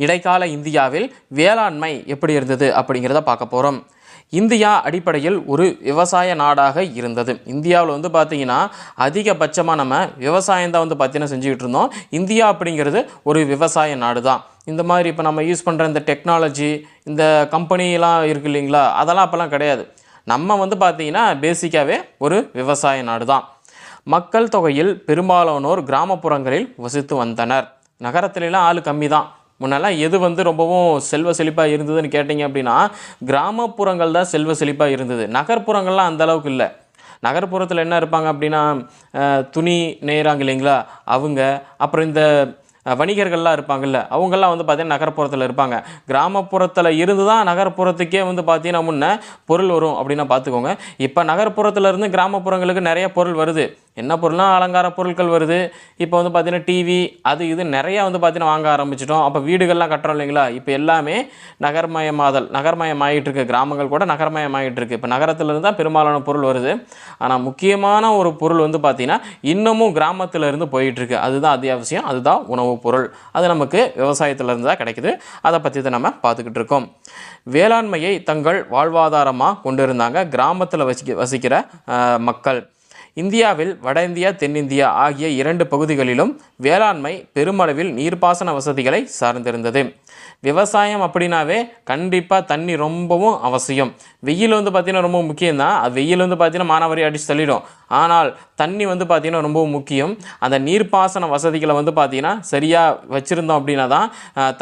இடைக்கால இந்தியாவில் வேளாண்மை எப்படி இருந்தது அப்படிங்கிறத பார்க்க போகிறோம் இந்தியா அடிப்படையில் ஒரு விவசாய நாடாக இருந்தது. இந்தியாவில் வந்து பார்த்திங்கன்னா அதிகபட்சமாக நம்ம விவசாயம் தான் வந்து பார்த்திங்கன்னா செஞ்சுக்கிட்டு இருந்தோம். இந்தியா அப்படிங்கிறது ஒரு விவசாய நாடு தான் இந்த மாதிரி இப்போ நம்ம யூஸ் பண்ணுற இந்த டெக்னாலஜி இந்த கம்பெனிலாம் இருக்கு இல்லைங்களா? அதெல்லாம் அப்போல்லாம் கிடையாது. நம்ம வந்து பார்த்திங்கன்னா பேசிக்காகவே ஒரு விவசாய நாடு தான் மக்கள் தொகையில் பெரும்பாலானோர் கிராமப்புறங்களில் வசித்து வந்தனர். நகரத்துலலாம் ஆள் கம்மி தான் முன்னெல்லாம் எது வந்து ரொம்பவும் செல்வ செழிப்பாக இருந்ததுன்னு கேட்டிங்க அப்படின்னா கிராமப்புறங்கள் தான் செல்வ செழிப்பாக இருந்தது. நகர்ப்புறங்கள்லாம் அந்த அளவுக்கு இல்லை. நகர்ப்புறத்தில் என்ன இருப்பாங்க அப்படின்னா துணி நெய்கிறாங்க இல்லைங்களா? அவங்க அப்புறம் இந்த வணிகர்கள்லாம் இருப்பாங்கல்ல அவங்கெல்லாம் வந்து பார்த்தீங்கன்னா நகர்ப்புறத்தில் இருப்பாங்க. கிராமப்புறத்தில் இருந்து தான் நகர்ப்புறத்துக்கே வந்து பார்த்தீங்கன்னா முன்னே பொருள் வரும் அப்படின்னா பார்த்துக்கோங்க இப்போ நகர்ப்புறத்தில் இருந்து கிராமப்புறங்களுக்கு நிறைய பொருள் வருது. என்ன பொருள்னா அலங்கார பொருட்கள் வருது. இப்போ வந்து பார்த்தீங்கன்னா டிவி அது இது நிறையா வந்து பார்த்தீங்கன்னா வாங்க ஆரம்பிச்சிட்டோம். அப்போ வீடுகள்லாம் கட்டுறோம் இல்லைங்களா? இப்போ எல்லாமே நகர்மயமாதல் நகரமயமாயிட்டுருக்கு. கிராமங்கள் கூட நகர்மயமாயிட்டு இருக்கு இப்போ நகரத்துலேருந்து தான் பெரும்பாலான பொருள் வருது. ஆனால் முக்கியமான ஒரு பொருள் வந்து பார்த்திங்கன்னா இன்னமும் கிராமத்தில் இருந்து போயிட்டு அதுதான் அத்தியாவசியம். அதுதான் உணவு உணவுப் பொருள். அது நமக்கு விவசாயத்துல இருந்து தான் கிடைக்குது. அதை பற்றி தான் நம்ம பார்த்துக்கிட்டு இருக்கோம். வேளாண்மையை தங்கள் வாழ்வாதாரமாக கொண்டு இருந்தாங்க கிராமத்தில் வசிக்க வசிக்கிற மக்கள். இந்தியாவில் வட இந்தியா தென்னிந்தியா ஆகிய இரண்டு பகுதிகளிலும் வேளாண்மை பெருமளவில் நீர்ப்பாசன வசதிகளை சார்ந்திருந்தது. விவசாயம் அப்படின்னாவே கண்டிப்பாக தண்ணி ரொம்பவும் அவசியம். வெயில் வந்து பார்த்திங்கன்னா ரொம்ப முக்கியம் தான் அது வெயில் வந்து பார்த்திங்கன்னா மானாவாரி அடித்து தள்ளிடும். ஆனால் தண்ணி வந்து பார்த்திங்கன்னா ரொம்ப முக்கியம். அந்த நீர்ப்பாசன வசதிகளை வந்து பார்த்திங்கன்னா சரியாக வச்சுருந்தோம் அப்படின்னா தான்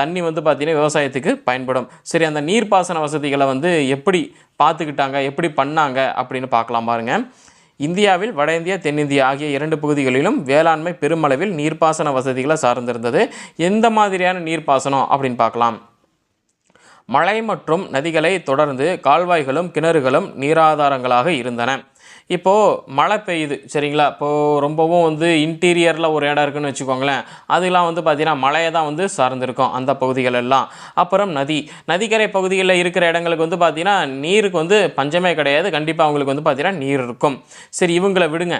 தண்ணி வந்து பார்த்திங்கன்னா விவசாயத்துக்கு பயன்படும். சரி அந்த நீர்ப்பாசன வசதிகளை வந்து எப்படி பார்த்துக்கிட்டாங்க எப்படி பண்ணாங்க அப்படின்னு பார்க்கலாம் பாருங்கள் இந்தியாவில் வட இந்தியா தென்னிந்தியா ஆகிய இரண்டு பகுதிகளிலும் வேளாண்மை பெருமளவில் நீர்ப்பாசன வசதிகளை சார்ந்திருந்தது. எந்த மாதிரியான நீர்ப்பாசனம் அப்படின்னு பார்க்கலாம். மழை மற்றும் நதிகளை தொடர்ந்து கால்வாய்களும் கிணறுகளும் நீராதாரங்களாக இருந்தன. இப்போது மழை பெய்யுது சரிங்களா? இப்போது ரொம்பவும் வந்து இன்டீரியரில் ஒரு இடம் இருக்குன்னு வச்சுக்கோங்களேன். அதெல்லாம் வந்து பார்த்திங்கன்னா மழையை தான் வந்து சார்ந்திருக்கும் அந்த பகுதிகள் எல்லாம். அப்புறம் நதி. நதிக்கரை பகுதிகளில் இருக்கிற இடங்களுக்கு வந்து பார்த்திங்கன்னா நீருக்கு வந்து பஞ்சமே கிடையாது. கண்டிப்பாக அவங்களுக்கு வந்து பார்த்திங்கன்னா நீர் இருக்கும். சரி இவங்களை விடுங்க.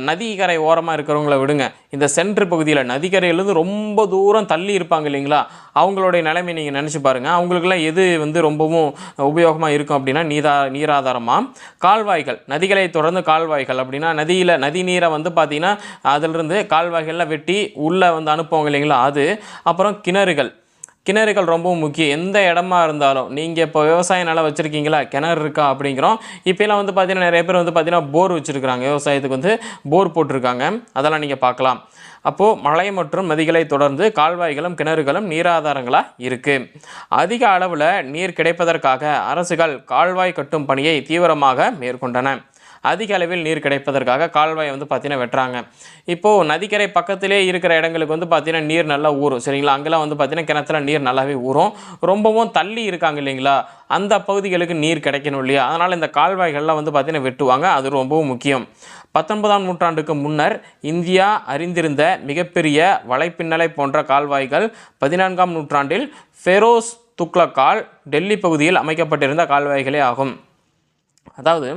நதிக்கரை ஓரமாக இருக்கிறவங்கள விடுங்க. இந்த சென்ட்ரு பகுதியில் நதிக்கரையிலேருந்து ரொம்ப தூரம் தள்ளி இருப்பாங்க இல்லைங்களா? அவங்களுடைய நிலைமை நீங்கள் நினச்சி பாருங்கள் அவங்களுக்குலாம் எது வந்து ரொம்பவும் உபயோகமாக இருக்கும் அப்படின்னா நீதா நீராதாரமாக கால்வாய்கள். நதிகளை தொடர்ந்து கால்வாய்கள். அப்படின்னா நதியில் நதி நீரை வந்து பார்த்திங்கன்னா அதிலிருந்து கால்வாய்கள்லாம் வெட்டி உள்ளே வந்து அனுப்புவாங்க இல்லைங்களா? அது. அப்புறம் கிணறுகள். கிணறுகள் ரொம்பவும் முக்கியம். எந்த இடமா இருந்தாலும் நீங்கள் இப்போ விவசாய நிலம் வச்சுருக்கீங்களா? கிணறு இருக்கா? அப்படிங்கிறோம். இப்போலாம் வந்து பார்த்தீங்கன்னா நிறைய பேர் வந்து பார்த்தீங்கன்னா போர் வச்சுருக்குறாங்க. விவசாயத்துக்கு வந்து போர் போட்டிருக்காங்க. அதெல்லாம் நீங்கள் பார்க்கலாம் அப்போது மழை மற்றும் நதிகளை தொடர்ந்து கால்வாய்களும் கிணறுகளும் நீராதாரங்களாக இருக்குது அதிக அளவில் நீர் கிடைப்பதற்காக அரசுகள் கால்வாய் கட்டும் பணியை தீவிரமாக மேற்கொண்டன. அதிக அளவில் நீர் கிடைப்பதற்காக கால்வாயை வந்து பார்த்தீங்கன்னா வெட்டுறாங்க. இப்போது நதிக்கரை பக்கத்திலே இருக்கிற இடங்களுக்கு வந்து பார்த்தீங்கன்னா நீர் நல்லா ஊறும். சரிங்களா? அங்கெல்லாம் வந்து பார்த்தீங்கன்னா கிணத்துல நீர் நல்லாவே ஊறும். ரொம்பவும் தள்ளி இருக்காங்க இல்லைங்களா? அந்த பகுதிகளுக்கு நீர் கிடைக்கணும் இல்லையா? அதனால் இந்த கால்வாய்கள்லாம் வந்து பார்த்தீங்கன்னா வெட்டுவாங்க. அது ரொம்பவும் முக்கியம். பத்தொன்பதாம் நூற்றாண்டுக்கு முன்னர் இந்தியா அறிந்திருந்த மிகப்பெரிய வலைப்பின்னலை போன்ற கால்வாய்கள் பதினான்காம் நூற்றாண்டில் ஃபெரோஸ் துக்ளக்கால் டெல்லி பகுதியில் அமைக்கப்பட்டிருந்த கால்வாய்களே ஆகும். அதாவது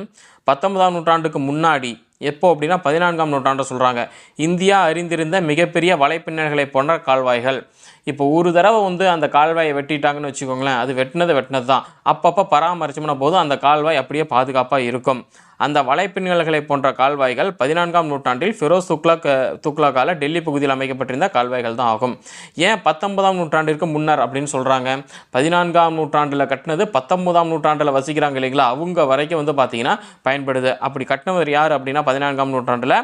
பத்தொன்பதாம் நூற்றாண்டுக்கு முன்னாடி எப்போ அப்படின்னா பதினான்காம் நூற்றாண்டு சொல்கிறாங்க இந்தியா அறிந்திருந்த மிகப்பெரிய வலைப்பின்னல்களை போன்ற கால்வாய்கள். இப்போ ஒரு தடவை வந்து அந்த கால்வாயை வெட்டிட்டாங்கன்னு வச்சுக்கோங்களேன் அது வெட்டினது வெட்டினது தான் அப்பப்போ பராமரிச்சோம்னா போதும் அந்த கால்வாய் அப்படியே பாதுகாப்பாக இருக்கும். அந்த வலைப்பின்னல்களை போன்ற கால்வாய்கள் பதினான்காம் நூற்றாண்டில் ஃபிரோஸ் துக்ளக் துக்லக்கால டெல்லி பகுதியில் அமைக்கப்பட்டிருந்த கால்வாய்கள் தான் ஆகும். ஏன் பத்தொன்பதாம் நூற்றாண்டிற்கு முன்னர் அப்படின்னு சொல்கிறாங்க பதினான்காம் நூற்றாண்டில் கட்டினது பத்தொன்பதாம் நூற்றாண்டில் வசிக்கிறாங்க இல்லைங்களா? அவங்க வரைக்கும் வந்து பார்த்தீங்கன்னா பயன்படுது. அப்படி கட்டினவர் யார் அப்படின்னா பதினான்காம் நூற்றாண்டில்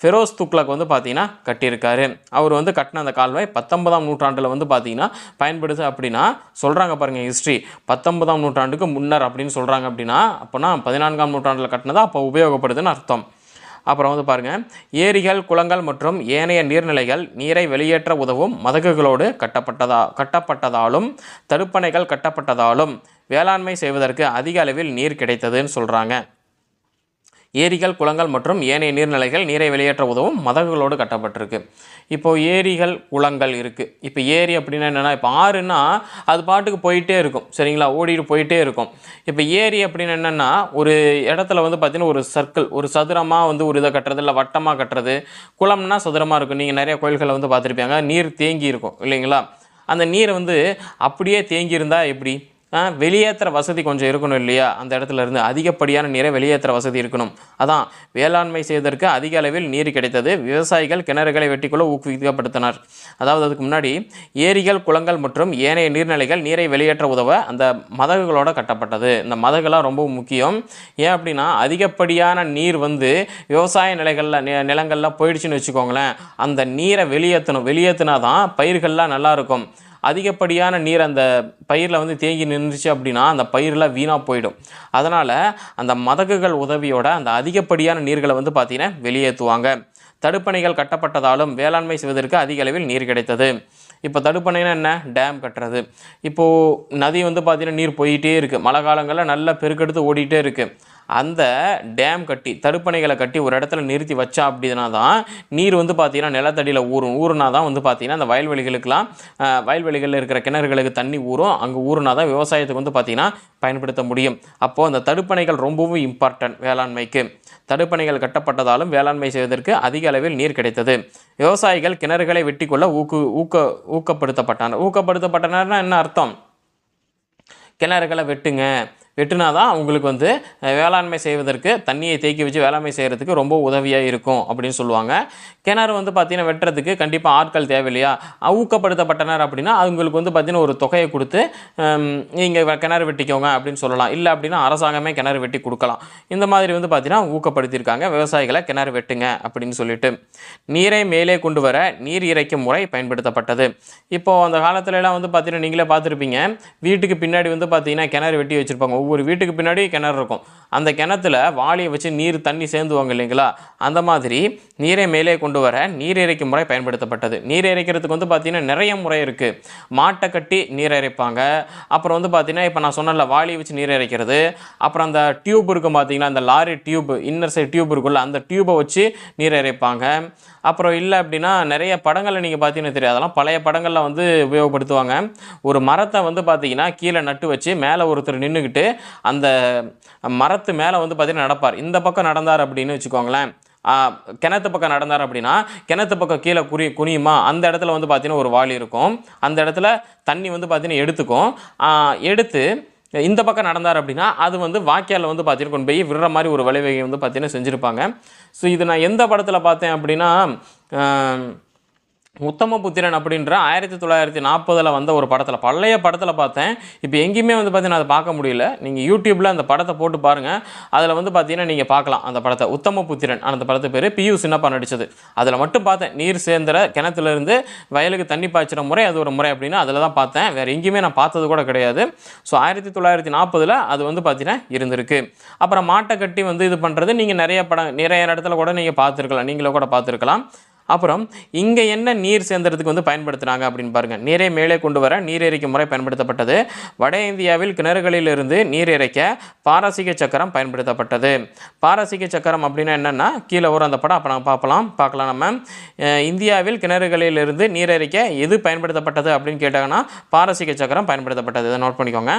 ஃபெரோஸ் துக்ளக் வந்து பார்த்தீங்கன்னா கட்டியிருக்காரு. அவர் வந்து கட்டின அந்த கால்வாய் பத்தொன்பதாம் நூற்றாண்டில் வந்து பார்த்தீங்கன்னா பயன்படுது அப்படின்னா சொல்கிறாங்க பாருங்கள் ஹிஸ்ட்ரி பத்தொன்பதாம் நூற்றாண்டுக்கு முன்னர் அப்படின்னு சொல்கிறாங்க அப்படின்னா அப்போனா பதினான்காம் நூற்றாண்டில் கட்டினதா அப்போ உபயோகப்படுதுன்னு அர்த்தம். அப்புறம் வந்து பாருங்கள் ஏரிகள் குளங்கள் மற்றும் ஏனைய நீர்நிலைகள் நீரை வெளியேற்ற உதவும் மதகுகளோடு கட்டப்பட்டதா கட்டப்பட்டதாலும் தடுப்பணைகள் கட்டப்பட்டதாலும் வேளாண்மை செய்வதற்கு அதிக அளவில் நீர் கிடைத்ததுன்னு சொல்கிறாங்க ஏரிகள் குளங்கள் மற்றும் ஏனைய நீர்நிலைகள் நீரை வெளியேற்ற உதவும் மதகுகளோடு கட்டப்பட்டிருக்கு. இப்போது ஏரிகள் குளங்கள் இருக்குது இப்போ ஏரி அப்படின்னா என்னென்னா இப்போ ஆறுன்னா அது பாட்டுக்கு போயிட்டே இருக்கும். சரிங்களா? ஓடிட்டு போயிட்டே இருக்கும். இப்போ ஏரி அப்படின்னு என்னென்னா ஒரு இடத்துல வந்து பார்த்திங்கன்னா ஒரு சர்க்கிள் ஒரு சதுரமாக வந்து ஒரு இதை கட்டுறது இல்லை வட்டமாக கட்டுறது. குளம்னா சதுரமாக இருக்கும். நீங்கள் நிறைய கோயில்களை வந்து பார்த்துருப்பீங்க. நீர் தேங்கி இருக்கும் இல்லைங்களா? அந்த நீரை வந்து அப்படியே தேங்கியிருந்தால் எப்படி? வெளியேற்ற வசதி கொஞ்சம் இருக்கணும் இல்லையா? அந்த இடத்துல இருந்து அதிகப்படியான நீரை வெளியேற்றுற வசதி இருக்கணும். அதான் வேளாண்மை செய்வதற்கு அதிக அளவில் நீர் கிடைத்தது. விவசாயிகள் கிணறுகளை வெட்டிக்கொள்ள ஊக்குவிக்கப்படுத்தினார். அதாவது அதுக்கு முன்னாடி ஏரிகள் குளங்கள் மற்றும் ஏனைய நீர்நிலைகள் நீரை வெளியேற்ற உதவ அந்த மதகுகளோட கட்டப்பட்டது. இந்த மதகுலாம் ரொம்ப முக்கியம். ஏன் அப்படின்னா அதிகப்படியான நீர் வந்து விவசாய நிலைகளில் நி- போயிடுச்சுன்னு வச்சுக்கோங்களேன். அந்த நீரை வெளியேற்றணும் வெளியேற்றினா தான் பயிர்கள்லாம் நல்லா இருக்கும். அதிகப்படியான நீர் அந்த பயிரில் வந்து தேங்கி நின்றுச்சு அப்படின்னா அந்த பயிரெலாம் வீணாக போயிடும். அதனால் அந்த மதகுகள் உதவியோட அந்த அதிகப்படியான நீர்களை வந்து பார்த்திங்கன்னா வெளியேற்றுவாங்க. தடுப்பணைகள் கட்டப்பட்டதாலும் வேளாண்மை செய்வதற்கு அதிக அளவில் நீர் கிடைத்தது. இப்போ தடுப்பணைனா என்ன? டேம் கட்டுறது. இப்போது நதி வந்து பார்த்திங்கன்னா நீர் போயிட்டே இருக்குது மழை காலங்களில் நல்லா பெருக்கெடுத்து ஓடிட்டே இருக்குது அந்த டேம் கட்டி தடுப்பணைகளை கட்டி ஒரு இடத்துல நிறுத்தி வச்சா அப்படின்னா தான் நீர் வந்து பார்த்தீங்கன்னா நிலத்தடியில் ஊறும். ஊறுனா தான் வந்து பார்த்தீங்கன்னா அந்த வயல்வெளிகளுக்கெல்லாம் வயல்வெளிகளில் இருக்கிற கிணறுகளுக்கு தண்ணி ஊறும். அங்கே ஊறுனா தான் விவசாயத்துக்கு வந்து பார்த்திங்கன்னா பயன்படுத்த முடியும். அப்போது அந்த தடுப்பணைகள் ரொம்பவும் இம்பார்ட்டன்ட் வேளாண்மைக்கு. தடுப்பணைகள் கட்டப்பட்டதாலும் வேளாண்மை செய்வதற்கு அதிக அளவில் நீர் கிடைத்தது. விவசாயிகள் கிணறுகளை வெட்டிக்கொள்ள ஊக்கு ஊக்க ஊக்கப்படுத்தப்பட்டனர் ஊக்கப்படுத்தப்பட்டனர்னா என்ன அர்த்தம்? கிணறுகளை வெட்டுங்க. வெட்டுனா தான் உங்களுக்கு வந்து வேளாண்மை செய்வதற்கு தண்ணியை தேக்கி வச்சு வேளாண்மை செய்கிறதுக்கு ரொம்ப உதவியாக இருக்கும் அப்படின்னு சொல்லுவாங்க. கிணறு வந்து பார்த்திங்கன்னா வெட்டுறதுக்கு கண்டிப்பாக ஆட்கள் தேவையில்லையா? ஊக்கப்படுத்தப்பட்டனர் அப்படின்னா அவங்களுக்கு வந்து பார்த்திங்கன்னா ஒரு தொகையை கொடுத்து நீங்கள் கிணறு வெட்டிக்கோங்க அப்படின்னு சொல்லலாம். இல்லை அப்படின்னா அரசாங்கமே கிணறு வெட்டி கொடுக்கலாம். இந்த மாதிரி வந்து பார்த்திங்கன்னா ஊக்கப்படுத்தியிருக்காங்க. விவசாயிகளை கிணறு வெட்டுங்க அப்படின்னு சொல்லிட்டு. நீரை மேலே கொண்டு வர நீர் இறைக்கும் முறை பயன்படுத்தப்பட்டது. இப்போ அந்த காலத்துலலாம் வந்து பார்த்திங்கன்னா நீங்களே பார்த்துருப்பீங்க வீட்டுக்கு பின்னாடி வந்து பார்த்திங்கன்னா கிணறு வெட்டி வச்சுருப்பாங்க. ஒவ்வொரு வீட்டுக்கு பின்னாடி கிணறு இருக்கும். அந்த கிணத்துல வாளியை வச்சு நீர் தண்ணி சேர்ந்துவாங்க இல்லைங்களா? அந்த மாதிரி நீரை மேலே கொண்டு வர நீர் இறைக்கும் முறை பயன்படுத்தப்பட்டது. நீர் இறைக்கிறதுக்கு வந்து பார்த்தீங்கன்னா நிறைய முறை இருக்குது மாட்டை கட்டி நீர் இறைப்பாங்க அப்புறம் வந்து பார்த்தீங்கன்னா இப்போ நான் சொன்னல வாளியை வச்சு நீர் இறைக்கிறது அப்புறம் அந்த டியூப் இருக்கும் பார்த்தீங்கன்னா அந்த lorry tube inner side tube இருக்குல்ல அந்த டியூப்பை வச்சு நீர் இறைப்பாங்க அப்புறம் இல்லை அப்படின்னா நிறைய படங்களை நீங்கள் பார்த்தீங்கன்னா தெரியும். அதெல்லாம் பழைய படங்களில் வந்து உபயோகப்படுத்துவாங்க. ஒரு மரத்தை வந்து பார்த்தீங்கன்னா கீழே நட்டு வச்சு மேலே ஒருத்தர் நின்றுக்கிட்டு அந்த மரத்து மேலே வந்து பார்த்தீங்கன்னா நடப்பார். இந்த பக்கம் நடந்தார் அப்படின்னு வச்சுக்கோங்களேன். கிணத்து பக்கம் நடந்தார் அப்படின்னா கிணத்து பக்கம் கீழே குறி குனியுமா? அந்த இடத்துல வந்து பார்த்தீங்கன்னா ஒரு வாளி இருக்கும். அந்த இடத்துல தண்ணி வந்து பார்த்தீங்கன்னா எடுத்துக்கும். எடுத்து இந்த பக்கம் நடந்தார் அப்படின்னா அது வந்து வாக்கியால் வந்து பார்த்தீங்கன்னா கொண்டு போய் விடுற மாதிரி ஒரு வழிவகை வந்து பார்த்தீங்கன்னா செஞ்சுருப்பாங்க. ஸோ இது நான் எந்த படத்தில் பார்த்தேன் அப்படின்னா உத்தமபுத்திரன் அப்படின்ற ஆயிரத்தி தொள்ளாயிரத்தி நாற்பதில் வந்த ஒரு படத்தில் பழைய படத்தில் பார்த்தேன். இப்போ எங்கேயுமே வந்து பார்த்தீங்கன்னா அதை பார்க்க முடியல. நீங்கள் யூடியூப்பில் அந்த படத்தை போட்டு பாருங்கள் அதில் வந்து பார்த்தீங்கன்னா நீங்கள் பார்க்கலாம் அந்த படத்தை. உத்தமபுத்திரன் அந்த படத்து பேர் பியு சின்னப்பா நடித்தது அதில் மட்டும் பார்த்தேன். நீர் சேர்ந்துற கிணத்துலேருந்து வயலுக்கு தண்ணி பாய்ச்சிற முறை அது ஒரு முறை அப்படின்னு அதில் தான் பார்த்தேன். வேறு எங்கேயுமே நான் பார்த்தது கூட கிடையாது. ஸோ ஆயிரத்தி தொள்ளாயிரத்தி நாற்பதில் அது வந்து பார்த்தீங்கன்னா இருந்திருக்கு. அப்புறம் மாட்டை கட்டி வந்து இது பண்ணுறது நீங்கள் நிறைய படம் நிறைய இடத்துல கூட நீங்கள் பார்த்துருக்கலாம். நீங்களும் கூட பார்த்துருக்கலாம். அப்புறம் இங்கே என்ன நீர் சேர்ந்ததுக்கு வந்து பயன்படுத்துனாங்க அப்படின்னு பாருங்கள் நீரை மேலே கொண்டு வர நீர் இறைக்கும் முறை பயன்படுத்தப்பட்டது. வட இந்தியாவில் கிணறுகளிலிருந்து நீர் இறைக்க பாரசீக சக்கரம் பயன்படுத்தப்பட்டது. பாரசீக சக்கரம் அப்படின்னா என்னென்னா கீழே வரும் அந்த படம் அப்போ நம்ம பார்க்கலாம் பார்க்கலாம் நம்ம. இந்தியாவில் கிணறுகளிலிருந்து நீர் இறைக்க எது பயன்படுத்தப்பட்டது அப்படின்னு கேட்டாங்கன்னா பாரசீக சக்கரம் பயன்படுத்தப்பட்டது. இதை நோட் பண்ணிக்கோங்க.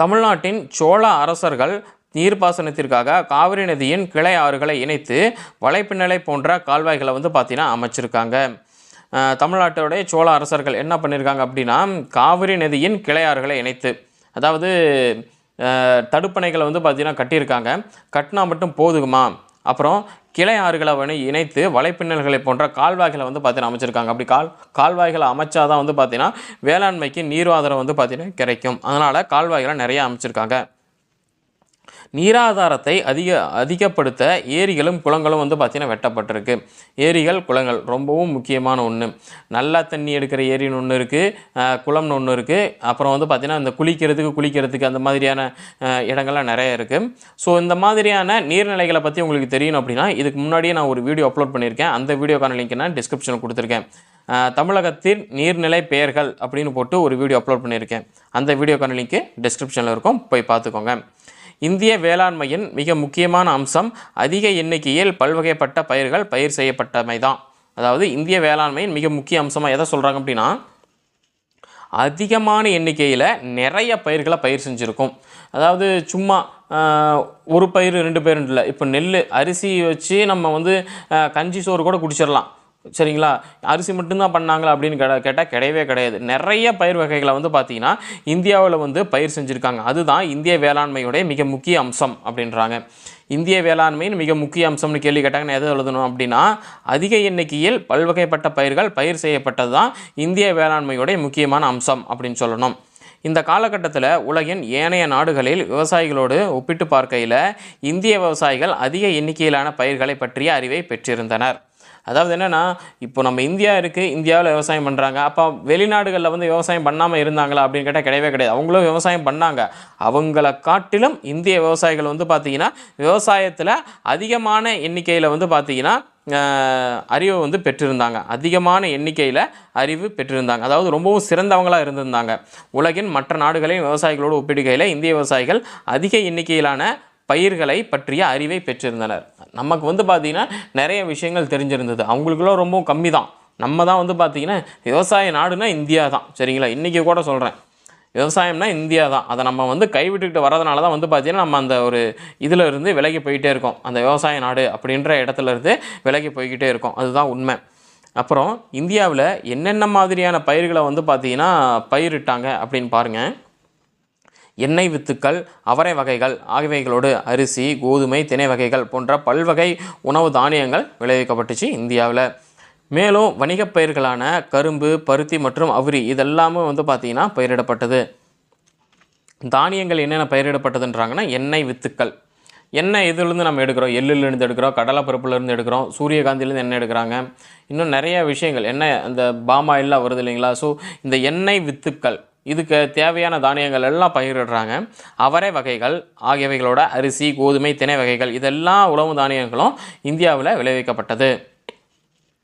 தமிழ்நாட்டின் சோழ அரசர்கள் நீர்ப்பாசனத்திற்காக காவிரி நதியின் கிளை ஆறுகளை இணைத்து வலைப்பின்னலை போன்ற கால்வாய்களை வந்து பார்த்திங்கன்னா அமைச்சிருக்காங்க. தமிழ்நாட்டோடைய சோழ அரசர்கள் என்ன பண்ணியிருக்காங்க அப்படின்னா காவிரி நதியின் கிளை ஆறுகளை இணைத்து அதாவது தடுப்பணைகளை வந்து பார்த்தீங்கன்னா கட்டியிருக்காங்க. கட்டினா மட்டும் போதுமா? அப்புறம் கிளை ஆறுகளை வந்து இணைத்து வலைப்பின்னல்களை போன்ற கால்வாய்களை வந்து பார்த்தீங்கன்னா அமைச்சிருக்காங்க. அப்படி கால் கால்வாய்களை அமைச்சாதான் வந்து பார்த்தீங்கன்னா வேளாண்மைக்கு நீர் ஆதாரம் வந்து பார்த்திங்கன்னா கிடைக்கும். அதனால் கால்வாய்களை நிறையா அமைச்சிருக்காங்க. நீராதாரத்தை அதிக அதிகப்படுத்த ஏரிகளும் குளங்களும் வந்து பார்த்திங்கன்னா வெட்டப்பட்டிருக்கு. ஏரிகள் குளங்கள் ரொம்பவும் முக்கியமான ஒன்று நல்லா தண்ணி எடுக்கிற ஏரின்னு ஒன்று இருக்குது குளம்னு ஒன்று இருக்குது அப்புறம் வந்து பார்த்திங்கன்னா இந்த குளிக்கிறதுக்கு குளிக்கிறதுக்கு அந்த மாதிரியான இடங்கள்லாம் நிறைய இருக்குது ஸோ இந்த மாதிரியான நீர்நிலைகளை பற்றி உங்களுக்கு தெரியணும் அப்படின்னா இதுக்கு முன்னாடியே நான் ஒரு வீடியோ அப்லோட் பண்ணியிருக்கேன். அந்த வீடியோக்கான லிங்க் நான் டிஸ்கிரிப்ஷனில் கொடுத்துருக்கேன். தமிழகத்தின் நீர்நிலை பெயர்கள் அப்படின்னு போட்டு ஒரு வீடியோ அப்லோட் பண்ணியிருக்கேன். அந்த வீடியோக்கான லிங்க்கு டிஸ்கிரிப்ஷனில் இருக்கும். போய் பார்த்துக்கோங்க. இந்திய வேளாண்மையின் மிக முக்கியமான அம்சம் அதிக எண்ணிக்கையில் பல்வகைப்பட்ட பயிர்கள் பயிர் செய்யப்பட்டமை தான் அதாவது இந்திய வேளாண்மையின் மிக முக்கிய அம்சமாக எதை சொல்கிறாங்க அப்படின்னா அதிகமான எண்ணிக்கையில் நிறைய பயிர்களை பயிர் செஞ்சுருக்கும். அதாவது சும்மா ஒரு பயிர் ரெண்டு பயிர் இல்லை. இப்போ நெல் அரிசி வச்சு நம்ம வந்து கஞ்சி சோறு கூட குடிச்சிடலாம் சரிங்களா? அரிசி மட்டும்தான் பண்ணாங்களா அப்படின்னு கேட்டால் கிடையவே கிடையாது. நிறைய பயிர் வகைகளை வந்து பார்த்திங்கன்னா இந்தியாவில் வந்து பயிர் செஞ்சுருக்காங்க. அதுதான் இந்திய வேளாண்மையுடைய மிக முக்கிய அம்சம் அப்படின்றாங்க. இந்திய வேளாண்மையின் மிக முக்கிய அம்சம்னு கேள்வி கேட்டாங்கன்னா எதை எழுதணும் அப்படின்னா அதிக எண்ணிக்கையில் பல்வகைப்பட்ட பயிர்கள் பயிர் செய்யப்பட்டது தான் இந்திய வேளாண்மையுடைய முக்கியமான அம்சம் அப்படின்னு சொல்லணும். இந்த காலகட்டத்தில் உலகின் ஏனைய நாடுகளில் விவசாயிகளோடு ஒப்பிட்டு பார்க்கையில் இந்திய விவசாயிகள் அதிக எண்ணிக்கையிலான பயிர்களை பற்றிய அறிவை பெற்றிருந்தனர். அதாவது என்னென்னா இப்போ நம்ம இந்தியா இருக்குது இந்தியாவில் விவசாயம் பண்ணுறாங்க அப்போ வெளிநாடுகளில் வந்து விவசாயம் பண்ணாமல் இருந்தாங்களா அப்படின்னு கேட்டால் கிடையவே கிடையாது. அவங்களும் விவசாயம் பண்ணாங்க. அவங்கள காட்டிலும் இந்திய விவசாயிகள் வந்து பார்த்திங்கன்னா விவசாயத்தில் அதிகமான எண்ணிக்கையில் வந்து பார்த்திங்கன்னா அறிவை வந்து பெற்றிருந்தாங்க. அதிகமான எண்ணிக்கையில் அறிவு பெற்றிருந்தாங்க. அதாவது ரொம்பவும் சிறந்தவங்களாக இருந்திருந்தாங்க. உலகின் மற்ற நாடுகளையும் விவசாயிகளோடு ஒப்பிடுகையில் இந்திய விவசாயிகள் அதிக எண்ணிக்கையிலான பயிர்களை பற்றிய அறிவை பெற்றிருந்தனர். நமக்கு வந்து பார்த்திங்கன்னா நிறைய விஷயங்கள் தெரிஞ்சிருந்தது. அவங்களுக்குலாம் ரொம்ப கம்மி தான் நம்ம தான் வந்து பார்த்திங்கன்னா விவசாய நாடுனா இந்தியா தான். சரிங்களா? இன்றைக்கி கூட சொல்கிறேன் விவசாயம்னா இந்தியா தான். அதை நம்ம வந்து கைவிட்டுக்கிட்டு வரதுனால தான் வந்து பார்த்திங்கன்னா நம்ம அந்த ஒரு இதில் இருந்து விலகி போயிட்டே இருக்கோம். அந்த விவசாய நாடு அப்படின்ற இடத்துல இருந்து விலகி போய்கிட்டே இருக்கோம். அதுதான் உண்மை. அப்புறம் இந்தியாவில் என்னென்ன மாதிரியான பயிர்களை வந்து பார்த்திங்கன்னா பயிரிட்டாங்க அப்படின்னு பாருங்கள் எண்ணெய் வித்துக்கள் அவரை வகைகள் ஆகியவைகளோடு அரிசி கோதுமை திணை வகைகள் போன்ற பல்வகை உணவு தானியங்கள் விளைவிக்கப்பட்டுச்சு இந்தியாவில். மேலும் வணிகப் பயிர்களான கரும்பு பருத்தி மற்றும் அவுரி இதெல்லாமே வந்து பார்த்திங்கன்னா பயிரிடப்பட்டது. தானியங்கள் என்னென்ன பயிரிடப்பட்டதுன்றாங்கன்னா எண்ணெய் வித்துக்கள். எண்ணெய் இதிலிருந்து நம்ம எடுக்கிறோம்? எள்ளுலேருந்து எடுக்கிறோம் கடலை பருப்புலேருந்து எடுக்கிறோம் சூரியகாந்திலேருந்து எண்ணெய் எடுக்கிறாங்க. இன்னும் நிறைய விஷயங்கள். எண்ணெய் அந்த பாமாயிலாம் வருது இல்லைங்களா? ஸோ இந்த எண்ணெய் வித்துக்கள் இதுக்கு தேவையான தானியங்கள் எல்லாம் பயிரிடுறாங்க அவரை வகைகள் ஆகியவைகளோட அரிசி கோதுமை திணை வகைகள் இதெல்லாம் உணவு தானியங்களும் இந்தியாவில் விளைவிக்கப்பட்டது.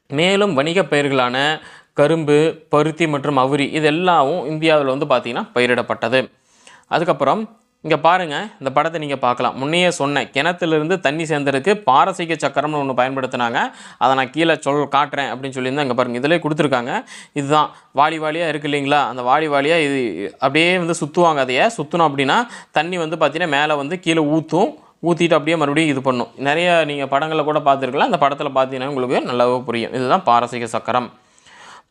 மேலும் வணிகப் பயிர்களான கரும்பு பருத்தி மற்றும் அவுரி இது இந்தியாவில் வந்து பார்த்திங்கன்னா பயிரிடப்பட்டது. அதுக்கப்புறம் இங்கே பாருங்கள் இந்த படத்தை நீங்கள் பார்க்கலாம். முன்னையே சொன்னேன் கிணத்துலேருந்து தண்ணி சேர்ந்ததுக்கு பாரசீக சக்கரம்னு ஒன்று பயன்படுத்தினாங்க. அதை நான் கீழே சொல் காட்டுறேன் அப்படின்னு சொல்லியிருந்தேன். இங்கே பாருங்கள் இதிலே கொடுத்துருக்காங்க. இதுதான் வாலி வாலியாக இருக்கு இல்லைங்களா? அந்த வாலி வாலியாக இது அப்படியே வந்து சுற்றுவாங்க அதையே சுற்றணும் அப்படின்னா தண்ணி வந்து பார்த்திங்கன்னா மேலே வந்து கீழே ஊற்றும் ஊற்றிட்டு அப்படியே மறுபடியும் இது பண்ணும். நிறைய நீங்கள் படங்களில் கூட பார்த்துருக்கலாம். அந்த படத்தில் பார்த்தீங்கன்னா உங்களுக்கு நல்லாவே புரியும். இதுதான் பாரசீக சக்கரம்.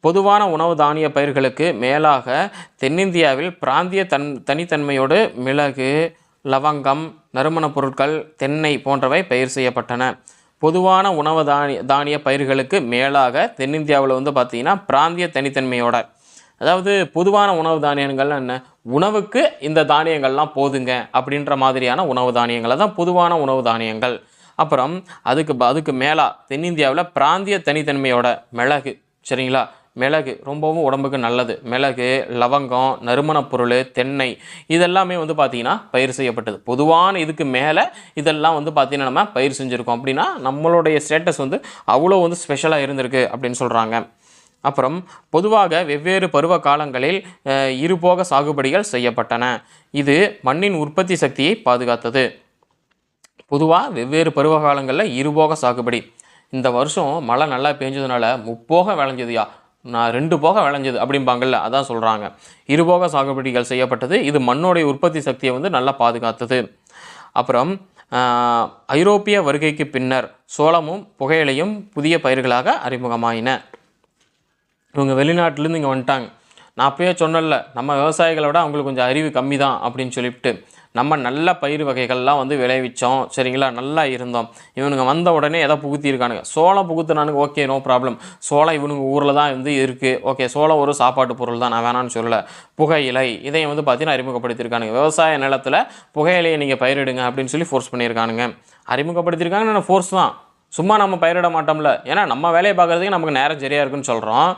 பொதுவான உணவு தானிய பயிர்களுக்கு மேலாக தென்னிந்தியாவில் பிராந்திய தன் தனித்தன்மையோடு மிளகு லவங்கம் நறுமணப் பொருட்கள் தென்னை போன்றவை பயிர் செய்யப்பட்டன. பொதுவான உணவு தானிய தானிய பயிர்களுக்கு மேலாக தென்னிந்தியாவில் வந்து பார்த்திங்கன்னா பிராந்திய தனித்தன்மையோட. அதாவது பொதுவான உணவு தானியங்கள்லாம் என்ன? உணவுக்கு இந்த தானியங்கள்லாம் போதுங்க அப்படின்ற மாதிரியான உணவு தானியங்களை தான் பொதுவான உணவு தானியங்கள். அப்புறம் அதுக்கு ப- அதுக்கு மேலா தென்னிந்தியாவில் பிராந்திய தனித்தன்மையோட மிளகு சரிங்களா? மிளகு ரொம்பவும் உடம்புக்கு நல்லது. மிளகு லவங்கம் நறுமணப் பொருள் தென்னை இதெல்லாமே வந்து பார்த்திங்கன்னா பயிர் செய்யப்பட்டது. பொதுவான இதுக்கு மேலே இதெல்லாம் வந்து பார்த்திங்கன்னா நம்ம பயிர் செஞ்சுருக்கோம். அப்படின்னா நம்மளுடைய ஸ்டேட்டஸ் வந்து அவ்வளோ வந்து ஸ்பெஷலாக இருந்திருக்கு அப்படின்னு சொல்கிறாங்க அப்புறம் பொதுவாக வெவ்வேறு பருவ காலங்களில் இருபோக சாகுபடிகள் செய்யப்பட்டன. இது மண்ணின் உற்பத்தி சக்தியை பாதுகாத்தது. பொதுவாக வெவ்வேறு பருவ காலங்களில் இருபோக சாகுபடி. இந்த வருஷம் மழை நல்லா பெஞ்சதுனால முப்போக விளைஞ்சதுயா? நான் ரெண்டு போக விளைஞ்சது அப்படிம்பாங்கல்ல அதான் சொல்கிறாங்க இருபோக சாகுபடிகள் செய்யப்பட்டது இது மண்ணோடைய உற்பத்தி சக்தியை வந்து நல்லா பாதுகாத்தது. அப்புறம் ஐரோப்பிய வருகைக்கு பின்னர் சோளமும் புகையிலையும் புதிய பயிர்களாக அறிமுகமாயின. இவங்க வெளிநாட்டிலேருந்து இங்கே வந்துட்டாங்க. நான் அப்பயே சொன்னல நம்ம விவசாயிகளை விட அவங்களுக்கு கொஞ்சம் அறிவு கம்மி தான் அப்படின்னு சொல்லிவிட்டு நம்ம நல்ல பயிர் வகைகள்லாம் வந்து விளைவித்தோம் சரிங்களா? நல்லா இருந்தோம். இவனுங்க வந்த உடனே எதை புகுத்தியிருக்கானுங்க சோளம் புகுத்துனானுங்க ஓகே நோ ப்ராப்ளம். சோளம் இவனுங்க ஊரில் தான் வந்து இருக்குது ஓகே சோளம் ஒரு சாப்பாட்டு பொருள் தான். நான் வேணான்னு சொல்லலை. புகையிலை இதையும் வந்து பார்த்தீங்கன்னா அறிமுகப்படுத்தியிருக்கானுங்க விவசாய நிலத்தில் புகையிலையை நீங்கள் பயிரிடுங்க அப்படின்னு சொல்லி ஃபோர்ஸ் பண்ணியிருக்கானுங்க அறிமுகப்படுத்தியிருக்காங்க நான் ஃபோர்ஸ் தான். சும்மா நம்ம பயிரிட மாட்டோம்ல. ஏன்னா நம்ம வேலையை பார்க்குறதுக்கு நமக்கு நேரம் சரியாக இருக்குன்னு சொல்கிறோம்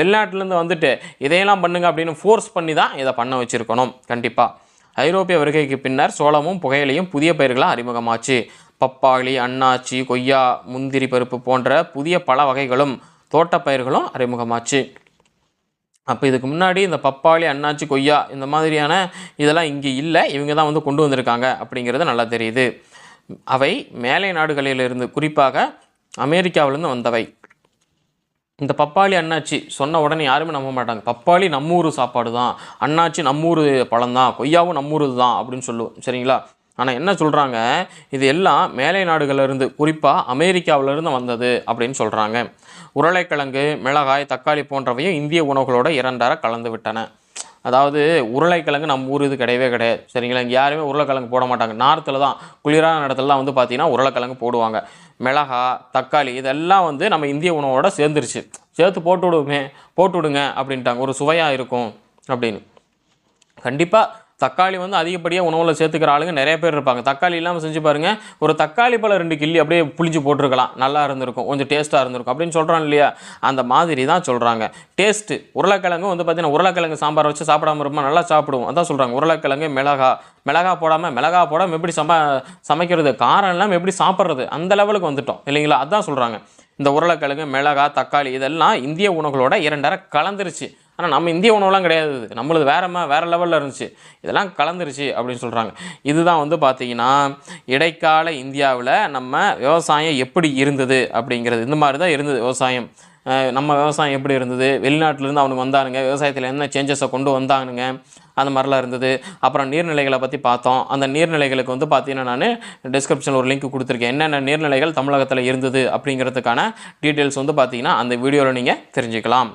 வெளிநாட்டிலேருந்து வந்துட்டு இதையெல்லாம் பண்ணுங்க அப்படின்னு ஃபோர்ஸ் பண்ணி தான் இதை பண்ண வச்சுருக்கணும். கண்டிப்பாக ஐரோப்பிய வருகைக்கு பின்னர் சோளமும் புகையிலையும் புதிய பயிர்களாக அறிமுகமாச்சு. பப்பாளி அன்னாச்சி கொய்யா முந்திரி பருப்பு போன்ற புதிய பல வகைகளும் தோட்டப்பயிர்களும் அறிமுகமாச்சு. அப்போ இதுக்கு முன்னாடி இந்த பப்பாளி அன்னாச்சி கொய்யா இந்த மாதிரியான இதெல்லாம் இங்கே இல்லை. இவங்க தான் வந்து கொண்டு வந்திருக்காங்க அப்படிங்கிறது நல்லா தெரியுது. அவை மேலை நாடுகளிலிருந்து குறிப்பாக அமெரிக்காவிலிருந்து வந்தவை. இந்த பப்பாளி அண்ணாச்சி சொன்ன உடனே யாருமே நம்ப மாட்டாங்க. பப்பாளி நம்மூர் சாப்பாடு தான் அண்ணாச்சி நம்மூர் பழம் தான் கொய்யாவும் நம்மூர் தான் அப்படின்னு சொல்லுவோம். சரிங்களா? ஆனால் என்ன சொல்கிறாங்க இது எல்லாம் மேலை நாடுகளிலிருந்து குறிப்பாக அமெரிக்காவிலிருந்து வந்தது அப்படின்னு சொல்கிறாங்க உருளைக்கிழங்கு மிளகாய் தக்காளி போன்றவையும் இந்திய உணவுகளோட இரண்டர கலந்து விட்டன. அதாவது உருளைக்கிழங்கு நம்ம ஊர் இது கிடையவே கிடையாது. சரிங்களா? இங்கே யாருமே உருளைக்கிழங்கு போட மாட்டாங்க. நார்த்தில் தான் குளிரான இடத்துலலாம் வந்து பார்த்திங்கன்னா உருளைக்கிழங்கு போடுவாங்க. மிளகா தக்காளி இதெல்லாம் வந்து நம்ம இந்திய உணவோட சேர்ந்துருச்சு. சேர்த்து போட்டு விடுவோமே போட்டு விடுங்க அப்படின்ட்டாங்க. ஒரு சுவையாக இருக்கும் அப்படின்னு. கண்டிப்பாக தக்காளி வந்து அதிகப்படியாக உணவில் சேர்த்துக்கிற ஆளுங்க நிறைய பேர் இருப்பாங்க. தக்காளி இல்லாமல் செஞ்சு பாருங்கள் ஒரு தக்காளி பழம் ரெண்டு கிள்ளி அப்படியே புளிஞ்சு போட்டிருக்கலாம். நல்லா இருந்திருக்கும் கொஞ்சம் டேஸ்ட்டாக இருந்திருக்கும் அப்படின்னு சொல்கிறான் இல்லையா? அந்த மாதிரி தான் சொல்கிறாங்க டேஸ்ட்டு உருளைக்கிழங்கு வந்து பார்த்தீங்கன்னா உருளைக்கிழங்கு சாம்பார் வச்சு சாப்பிடாம ரொம்ப நல்லா சாப்பிடுவோம். அதான் சொல்கிறாங்க உருளைக்கிழங்கு மிளகா மிளகா போடாமல் மிளகா போடாமல் எப்படி சம சமைக்கிறது காரம் இல்லாமல் எப்படி சாப்பிட்றது அந்த லெவலுக்கு வந்துட்டோம் இல்லைங்களா? அதான் சொல்கிறாங்க இந்த உருளைக்கிழங்கு மிளகா தக்காளி இதெல்லாம் இந்திய உணவுகளோட இரண்டரை கலந்துருச்சு. ஆனால் நம்ம இந்திய உணவுலாம் கிடையாது. நம்மளது வேறு வேறமா வேறு லெவலில் இருந்துச்சு. இதெல்லாம் கலந்துருச்சு அப்படின்னு சொல்கிறாங்க இதுதான் வந்து பார்த்திங்கன்னா இடைக்கால இந்தியாவில் நம்ம விவசாயம் எப்படி இருந்தது அப்படிங்கிறது. இந்த மாதிரி தான் இருந்தது விவசாயம். நம்ம விவசாயம் எப்படி இருந்தது? வெளிநாட்டிலேருந்து அவனுக்கு வந்தானுங்க. விவசாயத்தில் என்ன சேஞ்சஸை கொண்டு வந்தானுங்க? அந்த மாதிரிலாம் இருந்தது. அப்புறம் நீர்நிலைகளை பற்றி பார்த்தோம். அந்த நீர்நிலைகளுக்கு வந்து பார்த்தீங்கன்னா நான் டிஸ்கிரிப்ஷனில் ஒரு லிங்க் கொடுத்துருக்கேன். என்னென்ன நீர்நிலைகள் தமிழகத்தில் இருந்தது அப்படிங்கிறதுக்கான டீட்டெயில்ஸ் வந்து பார்த்தீங்கன்னா அந்த வீடியோவில் நீங்கள் தெரிஞ்சுக்கலாம்.